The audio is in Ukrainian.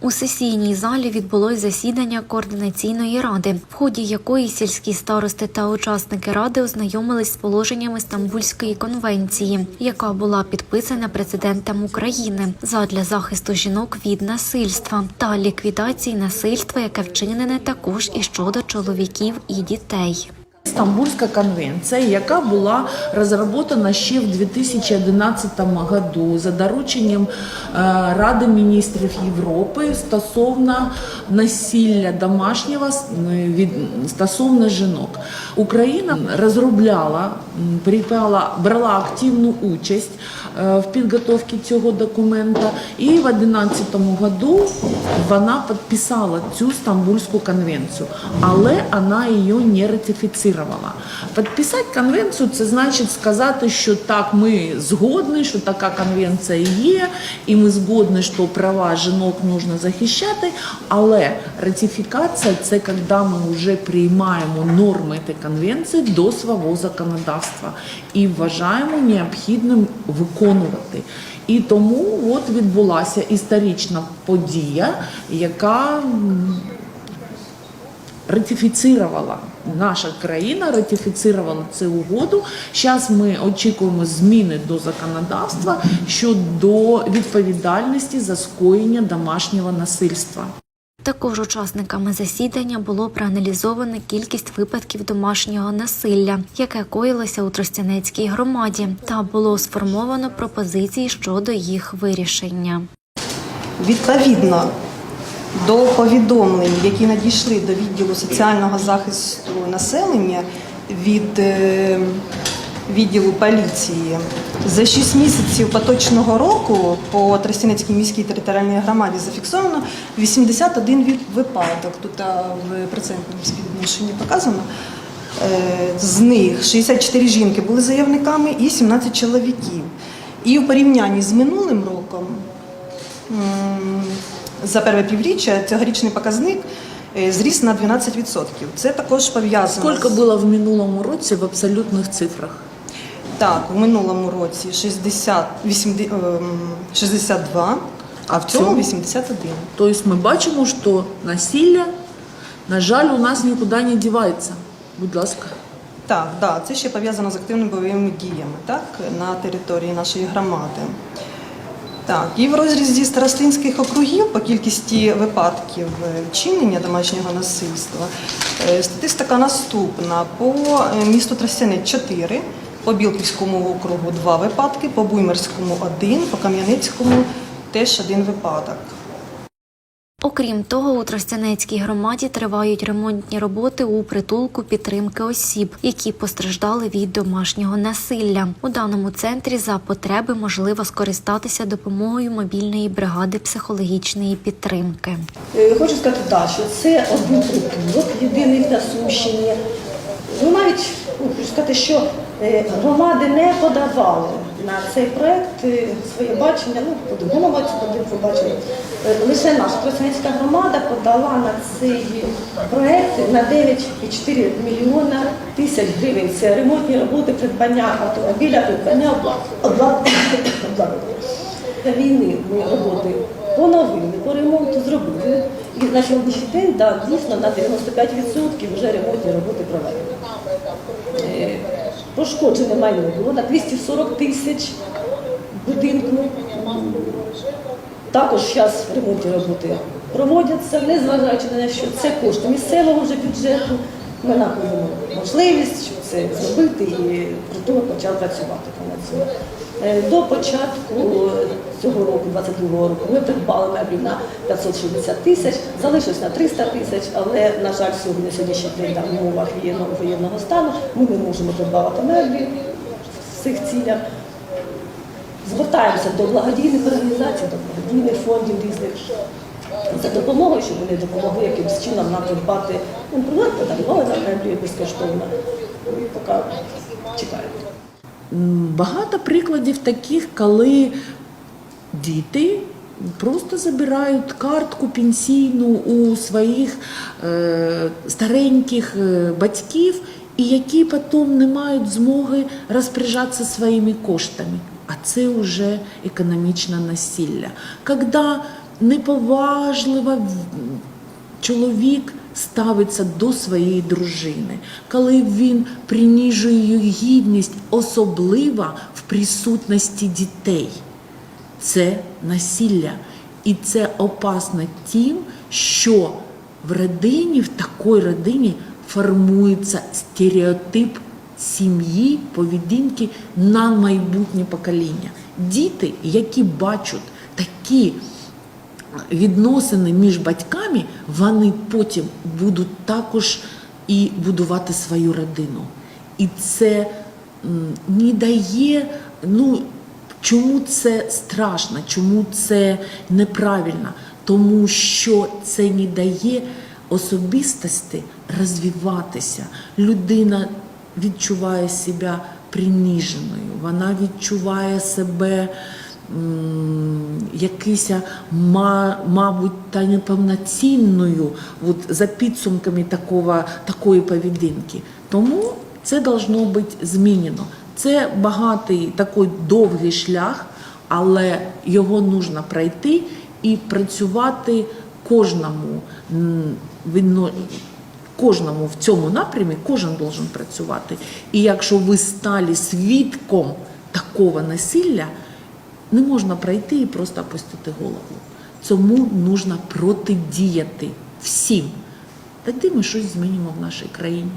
У сесійній залі відбулось засідання координаційної ради, в ході якої сільські старости та учасники ради ознайомились з положеннями Стамбульської конвенції, яка була підписана президентом України задля захисту жінок від насильства та ліквідації насильства, яке вчинене також і щодо чоловіків і дітей. Стамбульська конвенція, яка була розроблена ще в 2011 году за дорученням е, Ради міністрів Європи стосовно насилля домашнього стосовно жінок. Україна розробляла, брала активну участь в підготовці цього документа, і в 2011 году вона підписала цю Стамбульську конвенцію, але вона її не ратифіцировала. Підписати конвенцію це значить сказати, що так, ми згодні, що така конвенція є, і ми згодні, що права жінок потрібно захищати, але ратифікація це коли ми вже приймаємо норми цієї конвенції до свого законодавства і вважаємо необхідним виконувати. І тому от відбулася історична подія, яка м, ратифіцировала наша країна, ратифіцировала цю угоду. Зараз ми очікуємо зміни до законодавства щодо відповідальності за скоєння домашнього насильства. Також учасниками засідання було проаналізовано кількість випадків домашнього насилля, яке коїлося у Тростянецькій громаді, та було сформовано пропозиції щодо їх вирішення. Відповідно до повідомлень, які надійшли до відділу соціального захисту населення від е, відділу поліції, за 6 місяців поточного року по Тростянецькій міській територіальній громаді зафіксовано 81 від- випадок. Тут в процентному співвідношенні показано. Е, З них 64 жінки були заявниками і 17 чоловіків. І у порівнянні з минулим роком за перше півріччя цьогорічний показник е, зріс на 12%. Це також пов'язано. Скільки було в минулому році в абсолютних цифрах? Так, у минулому році 60, 80, ем, 62, а в цьому 81. Тобто ми бачимо, що насилля, на жаль, у нас нікуди не дівається. Будь ласка. Так, да, це ще пов'язано з активними бойовими діями так, на території нашої громади. Так, і в розрізі старостинських округів по кількості випадків е, вчинення домашнього насильства е, статистика наступна. По е, місту Тростянець 4, по Білківському округу 2 випадки, по Буймерському 1, по Кам'янецькому теж один випадок. Окрім того, у Тростянецькій громаді тривають ремонтні роботи у притулку підтримки осіб, які постраждали від домашнього насилля. У даному центрі за потреби можливо скористатися допомогою мобільної бригади психологічної підтримки. Е, Хочу сказати, так, що це один притулок, єдиний на Сумщині. Ну навіть ну, хочу сказати, що е, громади не подавали на цей проект е, своє бачення. Ну, подумала, один побачили. Е, Лише наша Тростянецька громада подала на цей проект на 9,4 мільйона тисяч гривень. Це ремонтні роботи, придбання автомобіля, придбання обладнання. війни роботи поновили, по ремонту зробили. І на сьогоднішній день, да, дійсно, на 95% вже ремонтні роботи проведені. Е, Пошкоджене майно було на 240 тисяч будинку. Також зараз ремонтні роботи проводяться, незважаючи на те, що це кошти місцевого вже бюджету. Ми знаходимо можливість, щоб це зробити і притулок почав працювати на цьому. Е, До початку цього року, 22-го року, ми придбали меблів на 560 тисяч, залишилось на 300 тисяч, але, на жаль, сьогодні сьогоднішній день там, в умовах воєнного, стану ми не можемо придбавати меблі в цих цілях. Звертаємося до благодійних організацій, до благодійних фондів різних за допомогою, щоб вони допомогли якимось чином нам придбати. Ну, придбати, подарували нам меблі безкоштовно. І поки М, Багато прикладів таких, коли діти просто забирають картку пенсійну у своїх е, стареньких е, батьків, і які потім не мають змоги розпоряджатися своїми коштами. А це вже економічне насилля. Когда неповажливо чоловік ставиться до своєї дружини, коли він приніжує її гідність, особливо в присутності дітей. Це насилля. І це опасно тим, що в родині, в такій родині формується стереотип сім'ї, поведінки на майбутнє покоління. Діти, які бачать такі відносини між батьками, вони потім будуть також і будувати свою родину. І це не дає, ну чому це страшно, чому це неправильно? Тому що це не дає особистості розвиватися. Людина відчуває себе приніженою, вона відчуває себе якийсь, ма, мабуть, та неповноцінною от, за підсумками такого, такої поведінки. Тому це должно бути змінено. Це багатий такий довгий шлях, але його нужно пройти і працювати кожному кожному в цьому напрямі кожен должен працювати. І якщо ви стали свідком такого насилля, не можна пройти і просто опустити голову. Цьому нужно протидіяти всім. Тоді ми щось змінимо в нашій країні.